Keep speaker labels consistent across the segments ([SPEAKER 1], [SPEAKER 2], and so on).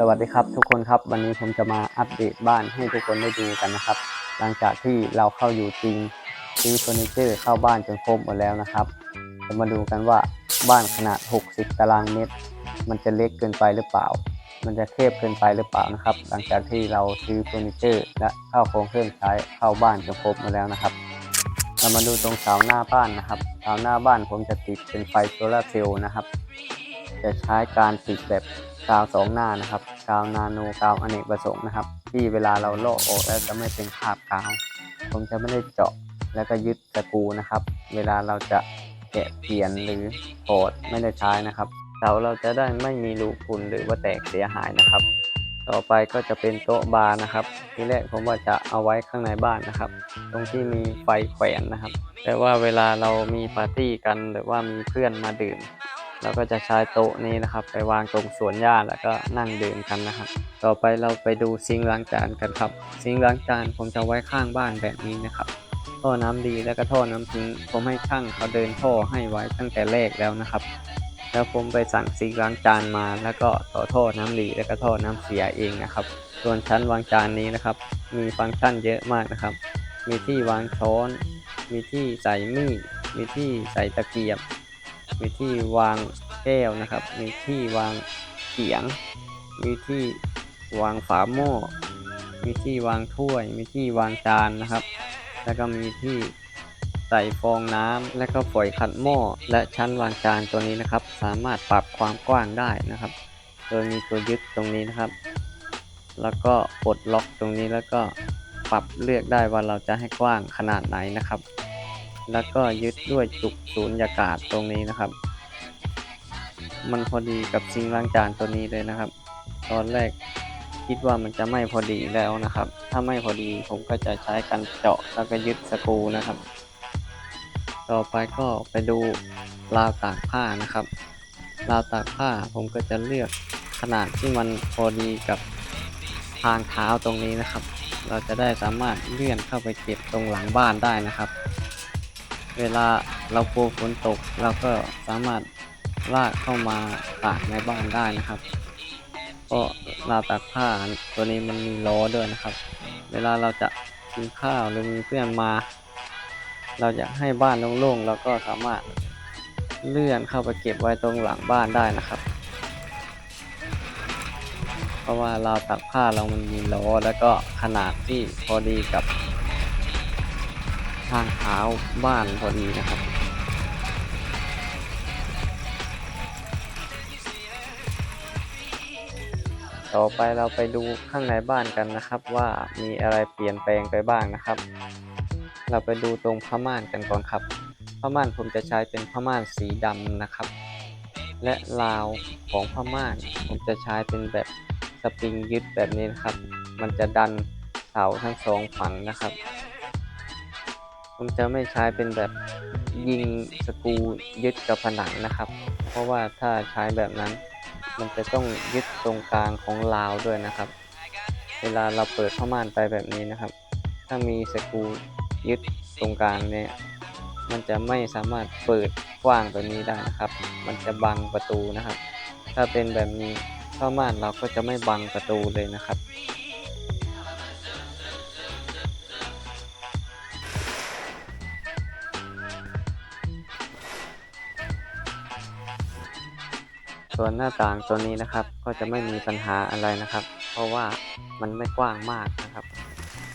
[SPEAKER 1] สวัสดีครับทุกคนครับวันนี้ผมจะมาอัปเดตบ้านให้ทุกคนได้ดูกันนะครับ หลังจากที่เราเข้าอยู่จริงซื้อเฟอร์นิเจอร์เข้าบ้านจนครบหมดแล้วนะครับจะมาดูกันว่าบ้านขนาด 60 ตารางเมตร มันจะเล็กเกินไปหรือเปล่า มันจะเทพเกินไปหรือเปล่านะครับ หลังจากที่เราซื้อเฟอร์นิเจอร์ และเข้าโครงเครื่องใช้เข้าบ้านจนครบหมดแล้วนะครับ เรามาดูตรงเสาหน้าบ้านนะครับเสาหน้าบ้านผมจะติดเป็นไฟโซลาร์เซลล์นะครับ จะใช้การติดแบบ กาวสองหน้านะครับ กาวนาโนกาวอเนกประสงค์นะครับ ที่เวลาเราลอกออกแล้วจะไม่เป็นคราบกาว ผมจะไม่ได้เจาะแล้วก็ยึดตะปูนะครับ เวลาเราจะแกะเปลี่ยนหรือโถอดไม่ได้ใช้นะครับเสาเราจะได้ไม่มีรูพุนหรือว่าแตกเสียหายนะครับ ต่อไปก็จะเป็นโต๊ะบาร์นะครับ ที่แรกผมว่าจะเอาไว้ข้างในบ้านนะครับ ตรงที่มีไฟแขวนนะครับ แต่ว่าเวลาเรามีปาร์ตี้กันหรือว่ามีเพื่อนมาดื่ม เราก็จะใช้โต๊ะนี้นะครับ ไปวางตรงสวนหญ้าแล้วก็นั่งดื่มกันนะครับ ต่อไปเราไปดูซิงล้างจานกันครับ ซิงล้างจานผมจะไว้ข้างบ้านแบบนี้นะครับท่อน้ำดีแล้วก็ท่อน้ำทิ้ง ผมให้ช่างเขาเดินท่อให้ไว้ตั้งแต่แรกแล้วนะครับ แล้วผมไปสั่งซิงล้างจานมาแล้วก็ต่อท่อน้ำดีแล้วก็ท่อน้ำเสียเองนะครับ ส่วนชั้นวางจานนี้นะครับ มีฟังก์ชันเยอะมากนะครับ มีที่วางช้อน มีที่ใส่มีดมีที่ใส่ตะเกียบ มีที่วางแก้วนะครับ มีที่วางเขียง มีที่วางฝาหม้อ มีที่วางถ้วย มีที่วางจานนะครับ แล้วก็มีที่ใส่ฟองน้ำและก็ฝอยขัดหม้อ และชั้นวางจานตัวนี้นะครับ สามารถปรับความกว้างได้นะครับ โดยมีตัวยึดตรงนี้นะครับ แล้วก็ปลดล็อกตรงนี้แล้วก็ปรับเลือกได้ว่าเราจะให้กว้างขนาดไหนนะครับ แล้วก็ยึดด้วยจุกสูญญากาศตรงนี้นะครับ มันพอดีกับซิงล้างจานตัวนี้เลยนะครับ ตอนแรกคิดว่ามันจะไม่พอดีแล้วนะครับ ถ้าไม่พอดีผมก็จะใช้กันเจาะแล้วก็ยึดสกูนะครับ ต่อไปก็ไปดูราวตากผ้านะครับ ราวตากผ้าผมก็จะเลือกขนาดที่มันพอดีกับทางเท้าตรงนี้นะครับ เราจะได้สามารถเลื่อนเข้าไปเก็บตรงหลังบ้านได้นะครับ เวลาเรากลัวฝนตกเราก็สามารถลากเข้ามาตากในบ้านได้นะครับเพราะราวตากผ้าตัวนี้มันมีล้อด้วยนะครับ เวลาเราจะกินข้าวหรือมีเพื่อนมา เราอยากให้บ้านโล่งๆเราก็สามารถเลื่อนเข้าไปเก็บไว้ตรงหลังบ้านได้นะครับ เพราะว่าราวตากผ้าเรามันมีล้อแล้วก็ขนาดที่พอดีกับ ทางเท้าบ้านพอดีนะครับ ต่อไปเราไปดูข้างในบ้านกันนะครับ ว่ามีอะไรเปลี่ยนแปลงไปบ้างนะครับ เราไปดูตรงผ้าม่านกันก่อนครับผ้าม่านผมจะใช้เป็นผ้าม่านสีดำนะครับ และราวของผ้าม่านผมจะใช้เป็นแบบสปริงยึดแบบนี้นะครับ มันจะดันเสาทั้งสองฝั่งนะครับ ผมจะไม่ใช้เป็นแบบยิงสกูยึดกับผนังนะครับ เพราะว่าถ้าใช้แบบนั้น มันจะต้องยึดตรงกลางของราวด้วยนะครับ เวลาเราเปิดผ้าม่านไปแบบนี้นะครับ ถ้ามีสกูยึดตรงกลางเนี่ยมันจะไม่สามารถเปิดกว้างแบบนี้ได้นะครับ มันจะบังประตูนะครับ ถ้าเป็นแบบนี้ผ้าม่านเราก็จะไม่บังประตูเลยนะครับ ส่วนหน้าต่างตัวนี้นะครับ ก็จะไม่มีปัญหาอะไรนะครับ เพราะว่ามันไม่กว้างมากนะครับ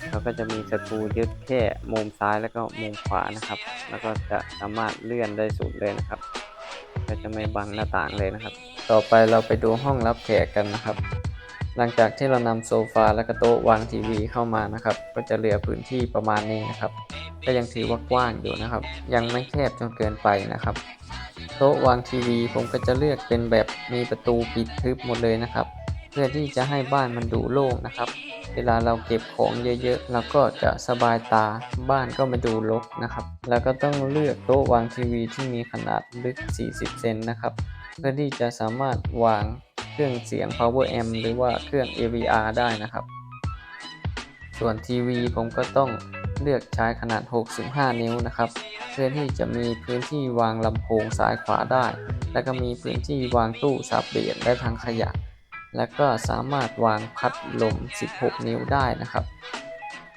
[SPEAKER 1] เราก็จะมีสกรูยึดแค่มุมซ้ายแล้วก็มุมขวานะครับ แล้วก็จะสามารถเลื่อนได้สุดเลยนะครับ ก็จะไม่บังหน้าต่างเลยนะครับ ต่อไปเราไปดูห้องรับแขกกันนะครับ หลังจากที่เรานำโซฟาและก็โต๊ะวางทีวีเข้ามานะครับ ก็จะเหลือพื้นที่ประมาณนี้นะครับ ก็ยังถือว่ากว้างอยู่นะครับ ยังไม่แคบจนเกินไปนะครับ ต๊ะวางทีวี ผมก็จะเลือกเป็นแบบมีประตูปิดทึบหมดเลยนะครับ เพื่อที่จะให้บ้านมันดูโล่งนะครับ เวลาเราเก็บของเยอะๆเราก็จะสบายตาบ้านก็ไม่ดูรกนะครับ แล้วก็ต้องเลือกโต๊ะวางทีวีที่มีขนาดลึก 40 เซนนะครับ เพื่อที่จะสามารถวางเครื่องเสียง power amp หรือว่าเครื่อง AVR ได้นะครับ ส่วนทีวีผมก็ต้องเลือกใช้ขนาด 65 นิ้วนะครับ เพื่อที่จะมีพื้นที่วางลำโพงซ้ายขวาได้ และก็มีพื้นที่วางตู้สับเปลี่ยนและถังขยะ แล้วก็สามารถวางพัดลม 16 นิ้วได้นะครับ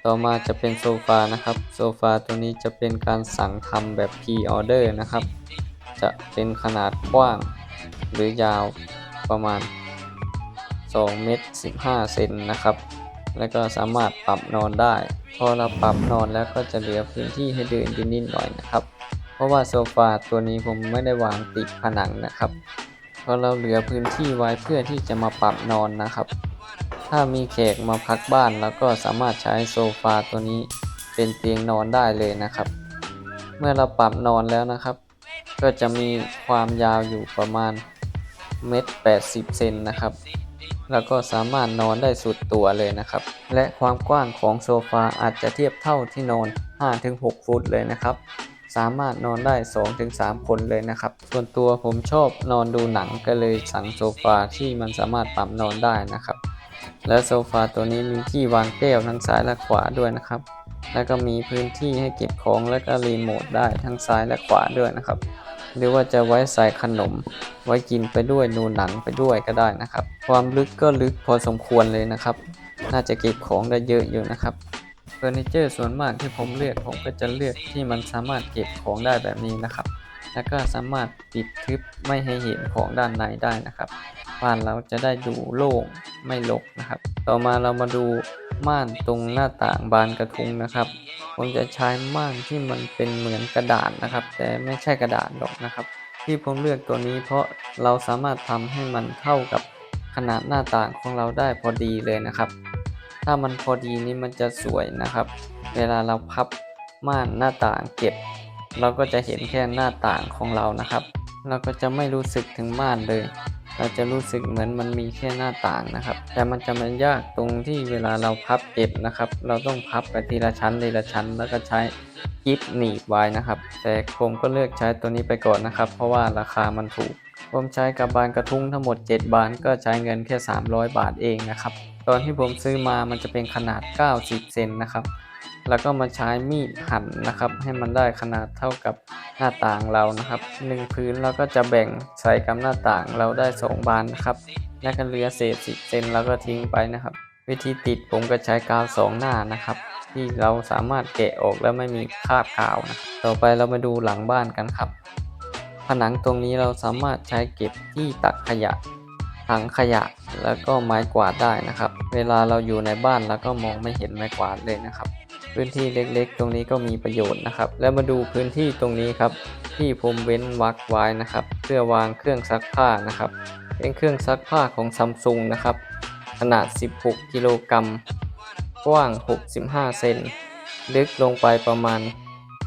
[SPEAKER 1] ต่อมาจะเป็นโซฟานะครับ โซฟาตัวนี้จะเป็นการสั่งทำแบบ p order นะครับ จะเป็นขนาดกว้าง หรือยาวประมาณ2เมตร15 เซนนะครับ แล้วก็สามารถปรับนอนได้ พอเราปรับนอนแล้วก็จะเหลือพื้นที่ให้เดินอยู่นิดหน่อยนะครับ เพราะว่าโซฟาตัวนี้ผมไม่ได้วางติดผนังนะครับพราะเราเหลือพื้นที่ไว้เพื่อที่จะมาปรับนอนนะครับ ถ้ามีแขกมาพักบ้านแล้วก็สามารถใช้โซฟาตัวนี้เป็นเตียงนอนได้เลยนะครับ เมื่อเราปรับนอนแล้วนะครับ ก็จะมีความยาวอยู่ประมาณเมตร80เซนนะครับ แล้วก็สามารถนอนได้สุดตัวเลยนะครับ และความกว้างของโซฟาอาจจะเทียบเท่าที่นอน 5-6 ฟุตเลยนะครับ สามารถนอนได้ 2-3 คนเลยนะครับ ส่วนตัวผมชอบนอนดูหนังก็เลยสั่งโซฟาที่มันสามารถปรับนอนได้นะครับ และโซฟาตัวนี้มีที่วางแก้วทั้งซ้ายและขวาด้วยนะครับ แล้วก็มีพื้นที่ให้เก็บของและก็รีโมทได้ทั้งซ้ายและขวาด้วยนะครับ หรือว่าจะไว้ใส่ขนม ไว้กินไปด้วยดูหนังไปด้วยก็ได้นะครับ ความลึกก็ลึกพอสมควรเลยนะครับ น่าจะเก็บของได้เยอะอยู่นะครับเฟอร์นิเจอร์ส่วนมากที่ผมเลือกผมก็จะเลือกที่มันสามารถเก็บของได้แบบนี้นะครับ แล้วก็สามารถปิดทึบไม่ให้เห็นของด้านในได้นะครับบ้านเราจะได้ดูโล่งไม่รกนะครับ ต่อมาเรามาดูม่านตรงหน้าต่างบานกระทุงนะครับ ผมจะใช้ม่านที่มันเป็นเหมือนกระดาษนะครับ แต่ไม่ใช่กระดาษหรอกนะครับ ที่ผมเลือกตัวนี้เพราะเราสามารถทำให้มันเท่ากับขนาดหน้าต่างของเราได้พอดีเลยนะครับ ถ้ามันพอดีนี่มันจะสวยนะครับ เวลาเราพับม่านหน้าต่างเก็บ เราก็จะเห็นแค่หน้าต่างของเรานะครับ เราก็จะไม่รู้สึกถึงม่านเลย เราจะรู้สึกเหมือนมันมีแค่หน้าต่างนะครับ แต่มันจะมันยากตรงที่เวลาเราพับเก็บนะครับ เราต้องพับไปทีละชั้นทีละชั้น แล้วก็ใช้กิฟหนีบไว้นะครับ แต่ผมก็เลือกใช้ตัวนี้ไปก่อนนะครับ เพราะว่าราคามันถูก ผมใช้กับบานกระทุ้งทั้งหมด 7 บานก็ใช้เงินแค่ 300 บาทเองนะครับ ตอนที่ผมซื้อมามันจะเป็นขนาด 90 เซนนะครับ แล้วก็มาใช้มีดหั่นนะครับ ให้มันได้ขนาดเท่ากับหน้าต่างเรานะครับหนึ่งพื้นเราก็จะแบ่งใส่กับหน้าต่างเราได้สองบานนะครับและก็เหลือเศษสิเซนเราก็ทิ้งไปนะครับ วิธีติดผมก็ใช้กาวสองหน้านะครับ ที่เราสามารถแกะออกแล้วไม่มีคราบกาวนะต่อไปเรามาดูหลังบ้านกันครับ ผนังตรงนี้เราสามารถใช้เก็บที่ตักขยะถังขยะแล้วก็ไม้กวาดได้นะครับ เวลาเราอยู่ในบ้านแล้วก็มองไม่เห็นไม้กวาดเลยนะครับ พื้นที่เล็กๆ ตรงนี้ก็มีประโยชน์นะครับ แล้วมาดูพื้นที่ตรงนี้ครับ ที่ผมเว้นวักไว้นะครับ เพื่อวางเครื่องซักผ้านะครับ เป็นเครื่องซักผ้าของซัมซุงนะครับ ขนาด 16 กิโลกรัมกว้าง 65 เซนลึกลงไปประมาณ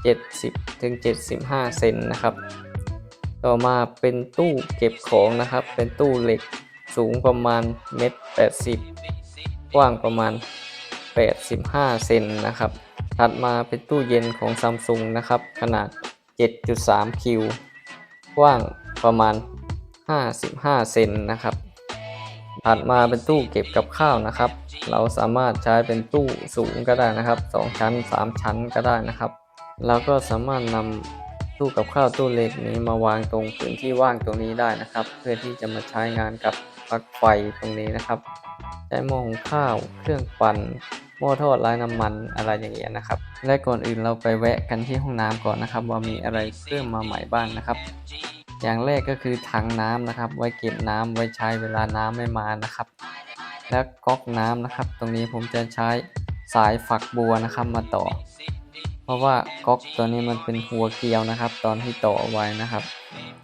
[SPEAKER 1] 70ถึง75 เซนนะครับ ต่อมาเป็นตู้เก็บของนะครับ เป็นตู้เหล็กสูงประมาณเมตร80 กว้างประมาณ 85 เซนนะครับ ถัดมาเป็นตู้เย็นของซัมซุงนะครับ ขนาด 7.3 คิว กว้างประมาณ 55 เซนนะครับ ถัดมาเป็นตู้เก็บกับข้าวนะครับ เราสามารถใช้เป็นตู้สูงก็ได้นะครับ 2 ชั้น 3 ชั้นก็ได้นะครับเราก็สามารถนำตู้กับข้าวตู้เล็กนี้มาวางตรงพื้นที่ว่างตรงนี้ได้นะครับ เพื่อที่จะมาใช้งานกับปลั๊กไฟตรงนี้นะครับใช้หม้อหุงข้าวเครื่องปั่น หม้อทอดไร้น้ำมันอะไรอย่างเงี้ยนะครับ และก่อนอื่นเราไปแวะกันที่ห้องน้ำก่อนนะครับ ว่ามีอะไรเพิ่มมาใหม่บ้างนะครับ อย่างแรกก็คือถังน้ำนะครับ ไว้เก็บน้ำไว้ใช้เวลาน้ำไม่มานะครับ และก๊อกน้ำนะครับ ตรงนี้ผมจะใช้สายฝักบัวนะครับมาต่อ เพราะว่าก๊อกตัวนี้มันเป็นหัวเกลียวนะครับ ตอนที่ต่อไว้นะครับ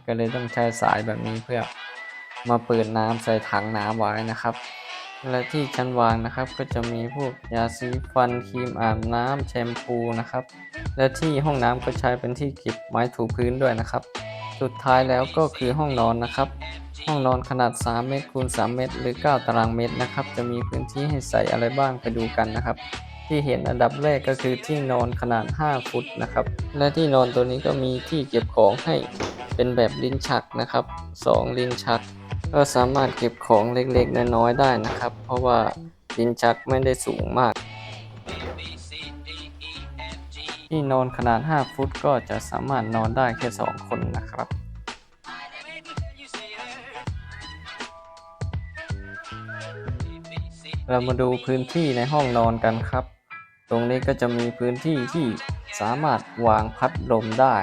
[SPEAKER 1] ก็เลยต้องใช้สายแบบนี้เพื่อมาเปิดน้ำใส่ถังน้ำไว้นะครับ และที่ชั้นวางนะครับก็จะมีพวกยาสีฟันครีมอาบน้ำแชมพูนะครับ และที่ห้องน้ำก็ใช้เป็นที่เก็บไม้ถูพื้นด้วยนะครับ สุดท้ายแล้วก็คือห้องนอนนะครับ ห้องนอนขนาด 3 เมตรคูณ 3 เมตร หรือ 9 ตารางเมตรนะครับ จะมีพื้นที่ให้ใส่อะไรบ้างไปดูกันนะครับ ที่เห็นอันดับแรกก็คือที่นอนขนาด 5 ฟุตนะครับ และที่นอนตัวนี้ก็มีที่เก็บของให้เป็นแบบลิ้นชักนะครับ 2 ลิ้นชัก ก็สามารถเก็บของเล็กๆ น้อยๆ ได้นะครับ เพราะว่าลิ้นชักไม่ได้สูงมาก ที่นอนขนาด 5 ฟุตก็จะสามารถนอนได้แค่ 2 คนนะครับ
[SPEAKER 2] เรามาดูพื้นที่ในห้องนอนกันครับ ตรงนี้ก็จะมีพื้นที่ที่สามารถวางพัดลมได้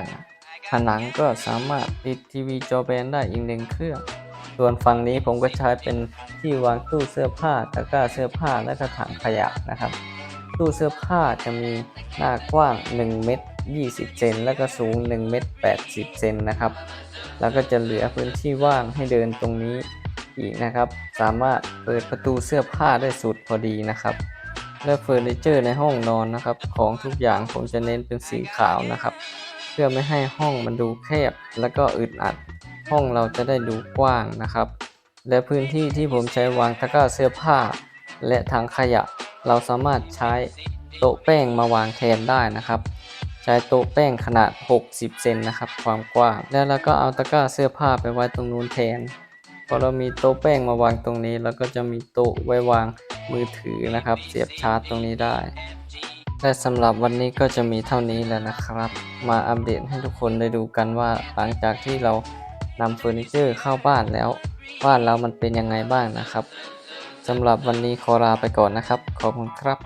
[SPEAKER 2] ผนังก็สามารถติดทีวีจอแบนได้อีกหนึ่งเครื่อง ส่วนฝั่งนี้ผมก็ใช้เป็นที่วางตู้เสื้อผ้าตะกร้าเสื้อผ้าและกระถางขยะนะครับตู้เสื้อผ้าจะมีหน้ากว้าง 1 เมตร 20 เซนแล้วก็สูง 1 เมตร 80 เซนนะครับ แล้วก็จะเหลือพื้นที่ว่างให้เดินตรงนี้อีกนะครับ สามารถเปิดประตูเสื้อผ้าได้สุดพอดีนะครับ และเฟอร์นิเจอร์ในห้องนอนนะครับ ของทุกอย่างผมจะเน้นเป็นสีขาวนะครับ เพื่อไม่ให้ห้องมันดูแคบแล้วก็อึดอัด ห้องเราจะได้ดูกว้างนะครับ และพื้นที่ที่ผมใช้วางตะกร้าเสื้อผ้า และถังขยะ เราสามารถใช้โต๊ะแป้งมาวางแทนได้นะครับ ใช้โต๊ะแป้งขนาด 60 เซนนะครับ ความกว้าง แล้วเราก็เอาตะกร้าเสื้อผ้าไปไว้ตรงนู้นแทนพอเรามีโต๊ะแป้งมาวางตรงนี้แล้วก็จะมีโต๊ะไว้วางมือถือนะครับ เสียบชาร์จตรงนี้ได้และสำหรับวันนี้ก็จะมีเท่านี้แล้วนะครับ มาอัปเดตให้ทุกคนได้ดูกันว่าหลังจากที่เรา นำเฟอร์นิเจอร์เข้าบ้านแล้ว บ้านเรามันเป็นยังไงบ้างนะครับสำหรับวันนี้ขอลาไปก่อนนะครับ ขอบคุณครับ